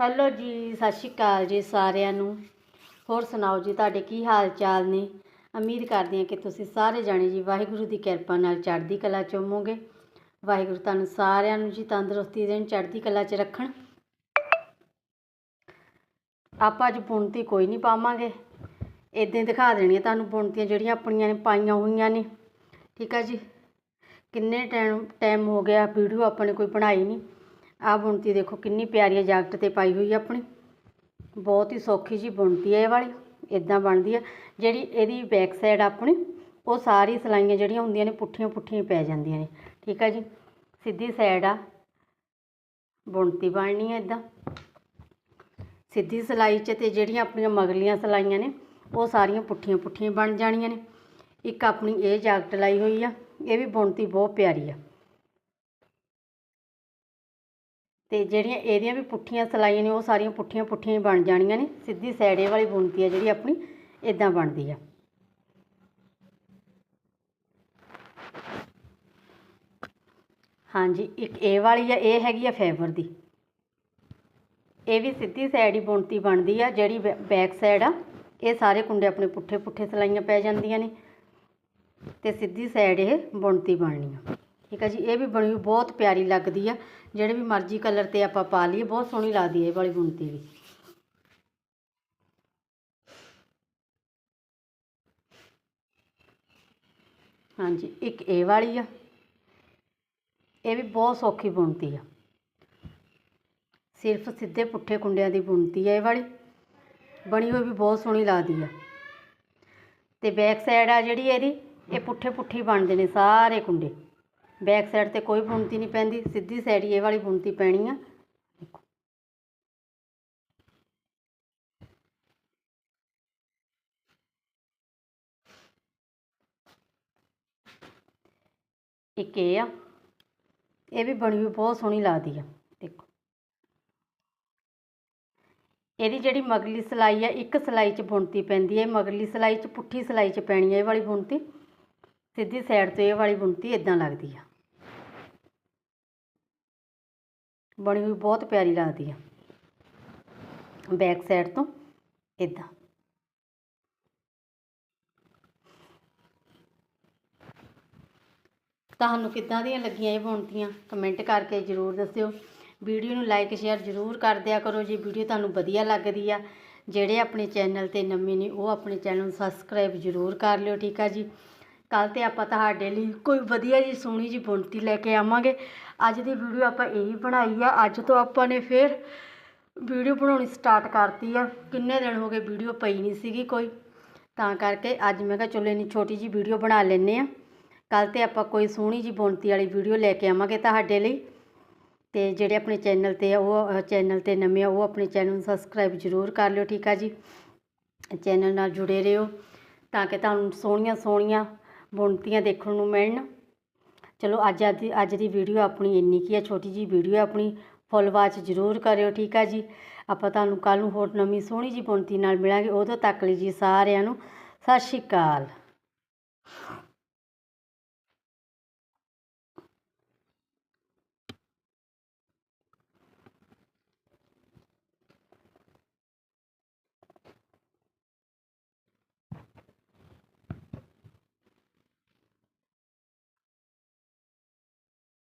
Hello ਜੀ, ਸਤਿ ਸ਼੍ਰੀ ਅਕਾਲ ਜੀ ਸਾਰਿਆਂ ਨੂੰ। ਹੋਰ ਸੁਣਾਓ ਜੀ, ਤੁਹਾਡੇ ਕੀ ਹਾਲ ਚਾਲ ਨੇ? ਉਮੀਦ ਕਰਦੀ ਹਾਂ ਕਿ ਤੁਸੀਂ ਸਾਰੇ ਜਾਣੇ ਜੀ ਵਾਹਿਗੁਰੂ ਦੀ ਕਿਰਪਾ ਨਾਲ ਚੜ੍ਹਦੀ ਕਲਾ ਚ ਹੋਵੋਗੇ। ਵਾਹਿਗੁਰੂ ਤੁਹਾਨੂੰ ਸਾਰਿਆਂ ਨੂੰ ਜੀ ਤੰਦਰੁਸਤੀ ਦੇਣ, ਚੜ੍ਹਦੀ ਕਲਾ ਚ ਰੱਖਣ। ਆਪਾਂ ਅੱਜ ਬੁਣਤੀ ਕੋਈ ਨਹੀਂ ਪਾਵਾਂਗੇ। ਇਦਾਂ ਦਿਖਾ ਦੇਣੀ ਹੈ ਤੁਹਾਨੂੰ ਬੁਣਤੀਆਂ ਜਿਹੜੀਆਂ ਆਪਣੀਆਂ ਨੇ, ਪਾਈਆਂ ਹੋਈਆਂ ਨੇ। ਠੀਕ ਆ ਜੀ? ਕਿੰਨੇ ਟਾਈਮ ਟਾਈਮ ਹੋ ਗਿਆ, ਵੀਡੀਓ ਆਪਾਂ ਨੇ ਕੋਈ ਬਣਾਈ ਨਹੀਂ। ਆਹ ਬੁਣਤੀ ਦੇਖੋ ਕਿੰਨੀ ਪਿਆਰੀ ਹੈ, ਜਾਕਟ ਤੇ ਪਾਈ ਹੋਈ ਆ ਆਪਣੀ। ਬਹੁਤ ਹੀ ਸੌਖੀ ਜੀ ਬੁਣਤੀ ਹੈ ਇਹ ਵਾਲੀ ਇਦਾਂ ਬਣਦੀ ਆ ਜਿਹੜੀ ਇਹਦੀ ਬੈਕ ਸਾਈਡ ਆਪਣੀ, ਉਹ ਸਾਰੀ ਸਲਾਈਆਂ ਜਿਹੜੀਆਂ ਹੁੰਦੀਆਂ ਨੇ, ਪੁੱਠੀਆਂ ਪੁੱਠੀਆਂ ਪੈ ਜਾਂਦੀਆਂ ਨੇ। ਠੀਕ ਹੈ ਜੀ, ਸਿੱਧੀ ਸਾਈਡ ਆ। ਬੁਣਤੀ ਬਣਨੀ ਹੈ ਇਦਾਂ ਸਿੱਧੀ ਸਲਾਈ 'ਚ ਤੇ ਜਿਹੜੀਆਂ ਆਪਣੀਆਂ ਮਗਲੀਆਂ ਸਲਾਈਆਂ ਨੇ, ਉਹ ਸਾਰੀਆਂ ਪੁੱਠੀਆਂ ਪੁੱਠੀਆਂ ਬਣ ਜਾਣੀਆਂ ਨੇ। ਇੱਕ ਆਪਣੀ ਇਹ ਜਾਕਟ ਲਾਈ ਹੋਈ ਆ, ਇਹ ਵੀ ਬੁਣਤੀ ਬਹੁਤ ਪਿਆਰੀ ਆ। ਤੇ ਜਿਹੜੀਆਂ ਇਹਦੀਆਂ ਵੀ ਪੁੱਠੀਆਂ ਸਲਾਈਆਂ ਨੇ, ਉਹ ਸਾਰੀਆਂ ਪੁੱਠੀਆਂ ਪੁੱਠੀਆਂ ਹੀ ਬਣ ਜਾਣੀਆਂ ਨੇ। ਸਿੱਧੀ ਸਾਈਡ ਇਹ ਵਾਲੀ ਬੁਣਤੀ ਆ ਜਿਹੜੀ ਆਪਣੀ ਇਦਾਂ ਬਣਦੀ ਆ। ਹਾਂਜੀ, ਇੱਕ ਇਹ ਵਾਲੀ ਆ, ਇਹ ਹੈਗੀ ਆ ਫੈਬਰ ਦੀ। ਇਹ ਵੀ ਸਿੱਧੀ ਸਾਈਡ ਹੀ ਬੁਣਤੀ ਬਣਦੀ ਆ, ਜਿਹੜੀ ਬੈਕ ਸਾਈਡ ਆ। ਇਹ ਸਾਰੇ ਕੁੰਡੇ ਆਪਣੇ ਪੁੱਠੇ ਪੁੱਠੇ ਸਲਾਈਆਂ ਪੈ ਜਾਂਦੀਆਂ ਨੇ। ਤੇ ਸਿੱਧੀ ਸਾਈਡ ਇਹ ਬੁਣਤੀ ਬਣਨੀ ਆ। ਠੀਕ ਆ ਜੀ, ਇਹ ਵੀ ਬਣੀ ਹੋਈ ਬਹੁਤ ਪਿਆਰੀ ਲੱਗਦੀ ਆ। ਜਿਹੜੇ ਵੀ ਮਰਜ਼ੀ ਕਲਰ ਤੇ ਆਪਾਂ ਪਾ ਲਈਏ, ਬਹੁਤ ਸੋਹਣੀ ਲੱਗਦੀ ਹੈ ਇਹ ਵਾਲੀ ਬੁਣਤੀ ਵੀ। ਹਾਂਜੀ, ਇੱਕ ਇਹ ਵਾਲੀ ਆ। ਇਹ ਵੀ ਬਹੁਤ ਸੌਖੀ ਬੁਣਤੀ ਆ। ਸਿਰਫ ਸਿੱਧੇ ਪੁੱਠੇ ਕੁੰਡਿਆਂ ਦੀ ਬੁਣਤੀ ਆ ਇਹ ਵਾਲੀ। ਬਣੀ ਹੋਈ ਵੀ ਬਹੁਤ ਸੋਹਣੀ ਲੱਗਦੀ ਆ। ਤੇ ਬੈਕ ਸਾਈਡ ਆ ਜਿਹੜੀ ਇਹਦੀ, ਇਹ ਪੁੱਠੇ ਪੁੱਠੇ ਬਣਦੇ ਨੇ ਸਾਰੇ ਕੁੰਡੇ। ਬੈਕ ਸਾਈਡ ਤੇ ਕੋਈ ਬੁਣਤੀ ਨਹੀਂ ਪੈਂਦੀ, ਸਿੱਧੀ ਸਾਈਡ ਹੀ ਇਹ ਵਾਲੀ ਬੁਣਤੀ ਪੈਣੀ ਆ। ਦੇਖੋ ਇੱਕ ਇਹ ਆ, ਇਹ ਵੀ ਬਣੀ ਹੋਈ ਬਹੁਤ ਸੋਹਣੀ ਲੱਗਦੀ ਆ, ਦੇਖੋ। ਇਹਦੀ ਜਿਹੜੀ ਮਗਲੀ ਸਲਾਈ ਆ, ਇੱਕ ਸਲਾਈ 'ਚ ਬੁਣਤੀ ਪੈਂਦੀ ਹੈ ਮਗਲੀ ਸਲਾਈ 'ਚ, ਪੁੱਠੀ ਸਲਾਈ 'ਚ ਪੈਣੀ ਹੈ ਇਹ ਵਾਲੀ ਬੁਣਤੀ। ਸਿੱਧੀ ਸਾਈਡ ਤੋਂ ਇਹ ਵਾਲੀ ਬੁਣਤੀ ਇਦਾਂ ਲੱਗਦੀ ਆ। ਬਣੀ ਹੋਈ ਬਹੁਤ ਪਿਆਰੀ ਲੱਗਦੀ ਆ। ਬੈਕ ਸਾਈਡ ਤੋਂ ਇਦਾਂ ਤੁਹਾਨੂੰ ਕਿੱਦਾਂ ਦੀਆਂ ਲੱਗੀਆਂ ਇਹ ਬੁਣਤੀਆਂ ਕਮੈਂਟ ਕਰਕੇ ਜ਼ਰੂਰ ਦੱਸਿਓ। ਵੀਡੀਓ ਨੂੰ ਲਾਈਕ ਸ਼ੇਅਰ ਜ਼ਰੂਰ ਕਰ ਦਿਆ ਕਰੋ ਜੇ। ਵੀਡੀਓ ਤੁਹਾਨੂੰ ਵਧੀਆ ਲੱਗਦੀ ਆ। ਜਿਹੜੇ ਆਪਣੇ ਚੈਨਲ ਤੇ ਨਵੇਂ ਨੇ, ਉਹ ਆਪਣੇ ਚੈਨਲ ਨੂੰ ਸਬਸਕ੍ਰਾਈਬ ਜ਼ਰੂਰ ਕਰ ਲਿਓ, ਠੀਕ ਆ ਜੀ? ਕੱਲ੍ਹ ਤੇ ਆਪਾਂ ਤੁਹਾਡੇ ਲਈ ਕੋਈ ਵਧੀਆ ਜੀ ਸੋਹਣੀ ਜੀ ਬੁਣਤੀ ਲੈ ਕੇ ਆਵਾਂਗੇ। ਅੱਜ ਦੀ ਵੀਡੀਓ ਆਪਾਂ ਇਹੀ ਬਣਾਈ ਆ। ਅੱਜ ਤੋਂ ਆਪਾਂ ਨੇ ਫਿਰ ਵੀਡੀਓ ਬਣਾਉਣੀ ਸਟਾਰਟ ਕਰਤੀ ਆ। ਕਿੰਨੇ ਦਿਨ ਹੋ ਗਏ ਵੀਡੀਓ ਪਈ ਨਹੀਂ ਸੀਗੀ ਕੋਈ। ਤਾਂ ਕਰਕੇ ਅੱਜ ਮੈਂ ਕਿਹਾ ਚਲੋ ਇੰਨੀ ਛੋਟੀ ਜੀ ਵੀਡੀਓ ਬਣਾ ਲੈਨੇ ਆ ਕੱਲ ਤੇ ਆਪਾਂ ਕੋਈ ਸੋਹਣੀ ਜੀ ਬੁਣਤੀ ਵਾਲੀ ਵੀਡੀਓ ਲੈ ਕੇ ਆਵਾਂਗੇ ਤੁਹਾਡੇ ਲਈ। ਤੇ ਜਿਹੜੇ ਆਪਣੇ ਚੈਨਲ ਤੇ ਆ, ਉਹ ਚੈਨਲ ਤੇ ਨਵੇਂ ਆ, ਉਹ ਆਪਣੇ ਚੈਨਲ ਨੂੰ ਸਬਸਕ੍ਰਾਈਬ ਜ਼ਰੂਰ ਕਰ ਲਿਓ, ਠੀਕ ਆ ਜੀ? ਚੈਨਲ ਨਾਲ ਜੁੜੇ ਰਹੋ ਤਾਂ ਕਿ ਤੁਹਾਨੂੰ ਸੋਹਣੀਆਂ ਸੋਹਣੀਆਂ ਬੁਣਤੀਆਂ ਦੇਖਣ ਨੂੰ ਮਿਲਣ। ਚਲੋ ਅੱਜ ਦੀ ਅੱਜ ਦੀ ਵੀਡੀਓ ਆਪਣੀ ਇੰਨੀ ਕੀ ਹੈ ਛੋਟੀ ਜੀ ਵੀਡੀਓ ਆਪਣੀ ਫੁੱਲ ਵਾਚ ਜ਼ਰੂਰ ਕਰਿਓ, ਠੀਕ ਆ ਜੀ? ਆਪਾਂ ਤੁਹਾਨੂੰ ਕੱਲ ਨੂੰ ਹੋਰ ਨਵੀਂ ਸੋਹਣੀ ਜੀ ਬੁਣਤੀ ਨਾਲ ਮਿਲਾਂਗੇ। ਉਦੋਂ ਤੱਕ ਲਈ ਜੀ ਸਾਰਿਆਂ ਨੂੰ, ਸਤਿ ਸ਼੍ਰੀ ਅਕਾਲ।